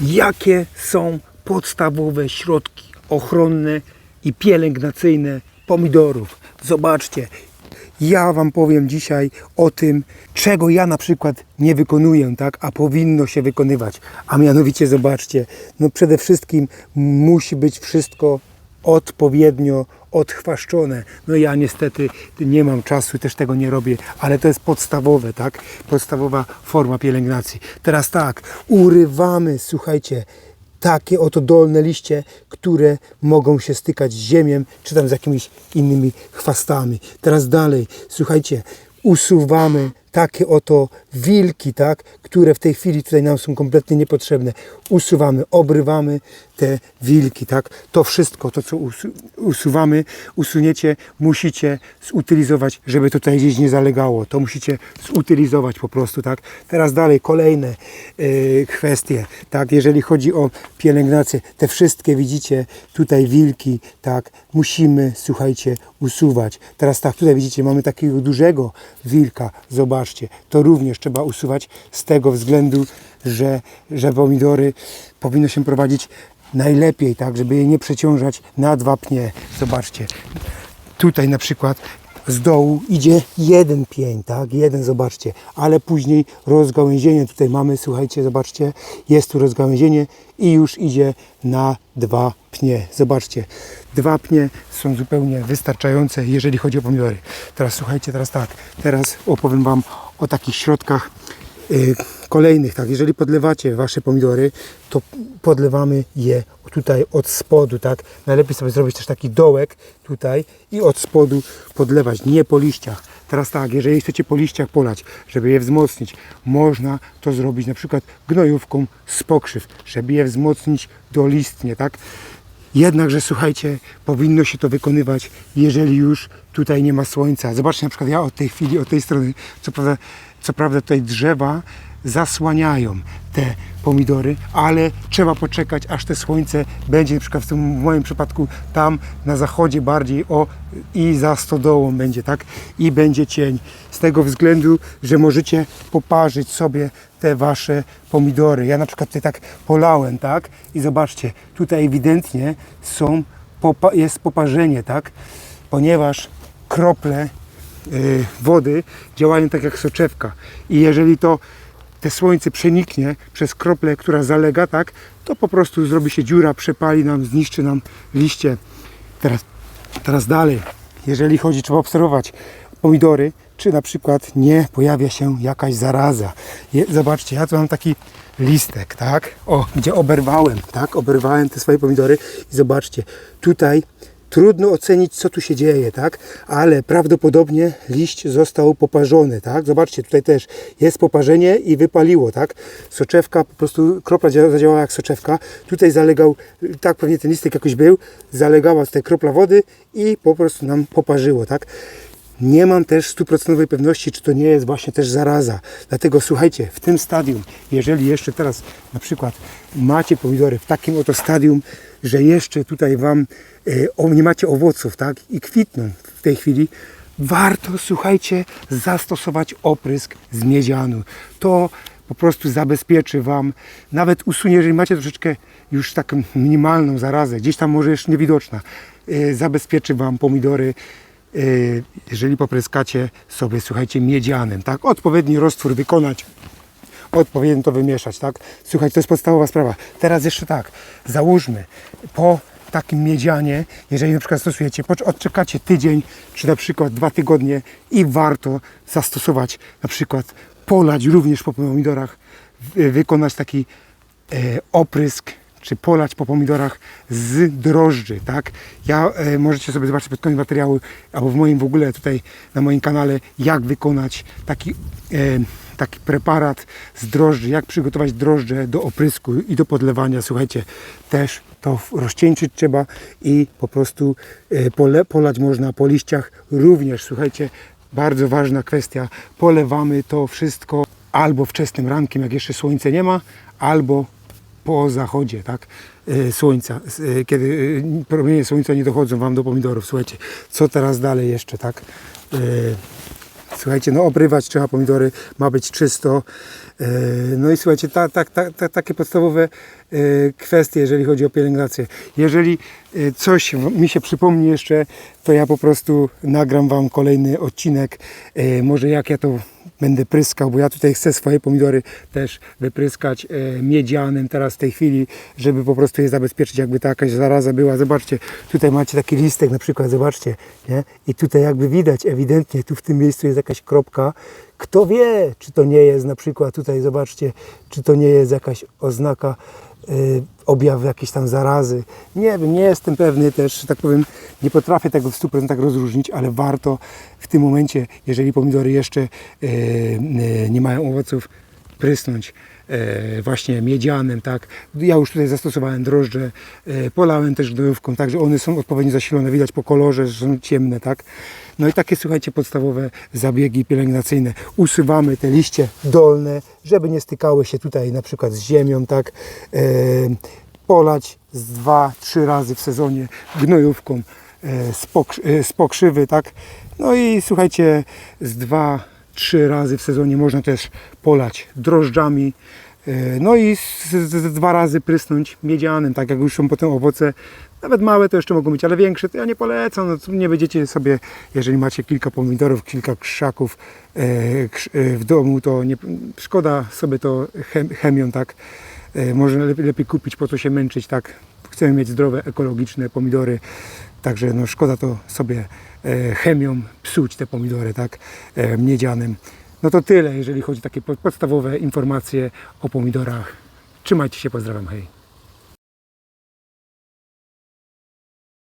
jakie są podstawowe środki ochronne i pielęgnacyjne pomidorów. Zobaczcie, ja Wam powiem dzisiaj o tym, czego ja na przykład nie wykonuję, tak, a powinno się wykonywać. A mianowicie, zobaczcie, no przede wszystkim musi być wszystko odpowiednio odchwaszczone. No ja niestety nie mam czasu, też tego nie robię, ale to jest podstawowe, tak? Podstawowa forma pielęgnacji. Teraz tak, urywamy, słuchajcie, takie oto dolne liście, które mogą się stykać z ziemią, czy tam z jakimiś innymi chwastami. Teraz dalej, słuchajcie, usuwamy takie oto wilki, tak, które w tej chwili tutaj nam są kompletnie niepotrzebne. Usuwamy, obrywamy te wilki, tak. To wszystko, to co usu usuwamy, usuniecie, musicie zutylizować, żeby tutaj gdzieś nie zalegało. To musicie zutylizować po prostu, tak. Teraz dalej, kolejne yy, kwestie, tak, jeżeli chodzi o pielęgnację, te wszystkie widzicie, tutaj wilki, tak, musimy, słuchajcie, usuwać. Teraz tak, tutaj widzicie, mamy takiego dużego wilka, zobaczcie, to również trzeba usuwać z tego względu, że, że pomidory powinno się prowadzić najlepiej, tak, żeby je nie przeciążać na dwa pnie. Zobaczcie, tutaj na przykład z dołu idzie jeden pień, tak, jeden, zobaczcie, ale później rozgałęzienie, tutaj mamy, słuchajcie, zobaczcie, jest tu rozgałęzienie i już idzie na dwa pnie, zobaczcie, dwa pnie są zupełnie wystarczające, jeżeli chodzi o pomidory. Teraz słuchajcie, teraz tak, teraz opowiem Wam o takich środkach kolejnych, tak, jeżeli podlewacie wasze pomidory, to podlewamy je tutaj od spodu, tak, najlepiej sobie zrobić też taki dołek tutaj i od spodu podlewać, nie po liściach. Teraz tak, jeżeli chcecie po liściach polać, żeby je wzmocnić, można to zrobić na przykład gnojówką z pokrzyw, żeby je wzmocnić dolistnie, tak. Jednakże słuchajcie, powinno się to wykonywać, jeżeli już tutaj nie ma słońca. Zobaczcie na przykład ja od tej chwili, od tej strony, co prawda, co prawda tutaj drzewa zasłaniają te pomidory, ale trzeba poczekać, aż te słońce będzie, na przykład w, tym, w moim przypadku tam na zachodzie bardziej o i za stodołą będzie, tak? I będzie cień. Z tego względu, że możecie poparzyć sobie te wasze pomidory. Ja na przykład tutaj tak polałem, tak? I zobaczcie, tutaj ewidentnie są, popa- jest poparzenie, tak? Ponieważ krople y, wody działają tak jak soczewka. I jeżeli to te słońce przeniknie przez kroplę, która zalega, tak, to po prostu zrobi się dziura, przepali nam, zniszczy nam liście. Teraz, teraz dalej, jeżeli chodzi, trzeba obserwować pomidory, czy na przykład nie pojawia się jakaś zaraza. Je, zobaczcie, ja tu mam taki listek, tak, o, gdzie oberwałem, tak, oberwałem te swoje pomidory i zobaczcie, tutaj Trudno ocenić, co tu się dzieje, tak? Ale prawdopodobnie liść został poparzony, tak? Zobaczcie, tutaj też jest poparzenie i wypaliło, tak? Soczewka, po prostu kropla dzia- zadziałała jak soczewka. Tutaj zalegał, tak pewnie ten listek jakoś był, zalegała tutaj kropla wody i po prostu nam poparzyło, tak? Nie mam też stuprocentowej pewności, czy to nie jest właśnie też zaraza. Dlatego słuchajcie, w tym stadium, jeżeli jeszcze teraz na przykład macie pomidory w takim oto stadium, że jeszcze tutaj Wam e, o, nie macie owoców, tak, i kwitną w tej chwili, warto, słuchajcie, zastosować oprysk z miedzianu. To po prostu zabezpieczy Wam, nawet usunie, jeżeli macie troszeczkę już taką minimalną zarazę, gdzieś tam może jeszcze niewidoczna, e, zabezpieczy Wam pomidory jeżeli popryskacie sobie, słuchajcie, miedzianem, tak? Odpowiedni roztwór wykonać, odpowiednio to wymieszać, tak? Słuchajcie, to jest podstawowa sprawa. Teraz jeszcze tak, załóżmy, po takim miedzianie, jeżeli na przykład stosujecie, odczekacie tydzień, czy na przykład dwa tygodnie i warto zastosować, na przykład polać również po pomidorach, wy- wykonać taki e, oprysk, czy polać po pomidorach z drożdży, tak? Ja, e, możecie sobie zobaczyć pod koniec materiału, albo w moim w ogóle tutaj na moim kanale, jak wykonać taki, e, taki preparat z drożdży, jak przygotować drożdże do oprysku i do podlewania. Słuchajcie, też to rozcieńczyć trzeba i po prostu e, pole, polać można po liściach również. Słuchajcie, bardzo ważna kwestia, polewamy to wszystko albo wczesnym rankiem, jak jeszcze słońce nie ma, albo po zachodzie, tak, e, słońca, e, kiedy e, promienie słońca nie dochodzą Wam do pomidorów. Słuchajcie, co teraz dalej jeszcze, tak? Słuchajcie, no obrywać trzeba pomidory, ma być czysto. No i słuchajcie, ta, ta, ta, ta, takie podstawowe kwestie, jeżeli chodzi o pielęgnację. Jeżeli coś mi się przypomni jeszcze, to ja po prostu nagram Wam kolejny odcinek, może jak ja to będę pryskał, bo ja tutaj chcę swoje pomidory też wypryskać e, miedzianem teraz w tej chwili, żeby po prostu je zabezpieczyć, jakby ta jakaś zaraza była. Zobaczcie, tutaj macie taki listek na przykład, zobaczcie, nie? I tutaj jakby widać ewidentnie, tu w tym miejscu jest jakaś kropka. Kto wie, czy to nie jest na przykład tutaj, zobaczcie, czy to nie jest jakaś oznaka, objaw jakiejś tam zarazy. Nie wiem, nie jestem pewny też, tak powiem, nie potrafię tego w 100% rozróżnić, ale warto w tym momencie, jeżeli pomidory jeszcze e, e, nie mają owoców, prysnąć właśnie miedzianem, tak. Ja już tutaj zastosowałem drożdże, e, polałem też gnojówką, także one są odpowiednio zasilone, widać po kolorze, że są ciemne, tak. No i takie, słuchajcie, podstawowe zabiegi pielęgnacyjne. Usuwamy te liście dolne, żeby nie stykały się tutaj na przykład z ziemią, tak. E, polać z dwa, trzy razy w sezonie gnojówką e, e, z pokrzywy, tak. No i słuchajcie, z dwa, trzy razy w sezonie można też polać drożdżami. e, No i z, z, z dwa razy prysnąć miedzianem, tak jak już są potem owoce. Nawet małe to jeszcze mogą być, ale większe to ja nie polecam. No, nie będziecie sobie, jeżeli macie kilka pomidorów, kilka krzaków e, e, w domu, to nie, szkoda sobie to chem, chemią, tak. E, Może lepiej, lepiej kupić, po co się męczyć, tak. Chcemy mieć zdrowe, ekologiczne pomidory, także no szkoda to sobie e, chemią psuć te pomidory, tak, e, miedzianem. No to tyle, jeżeli chodzi o takie po- podstawowe informacje o pomidorach. Trzymajcie się, pozdrawiam, hej.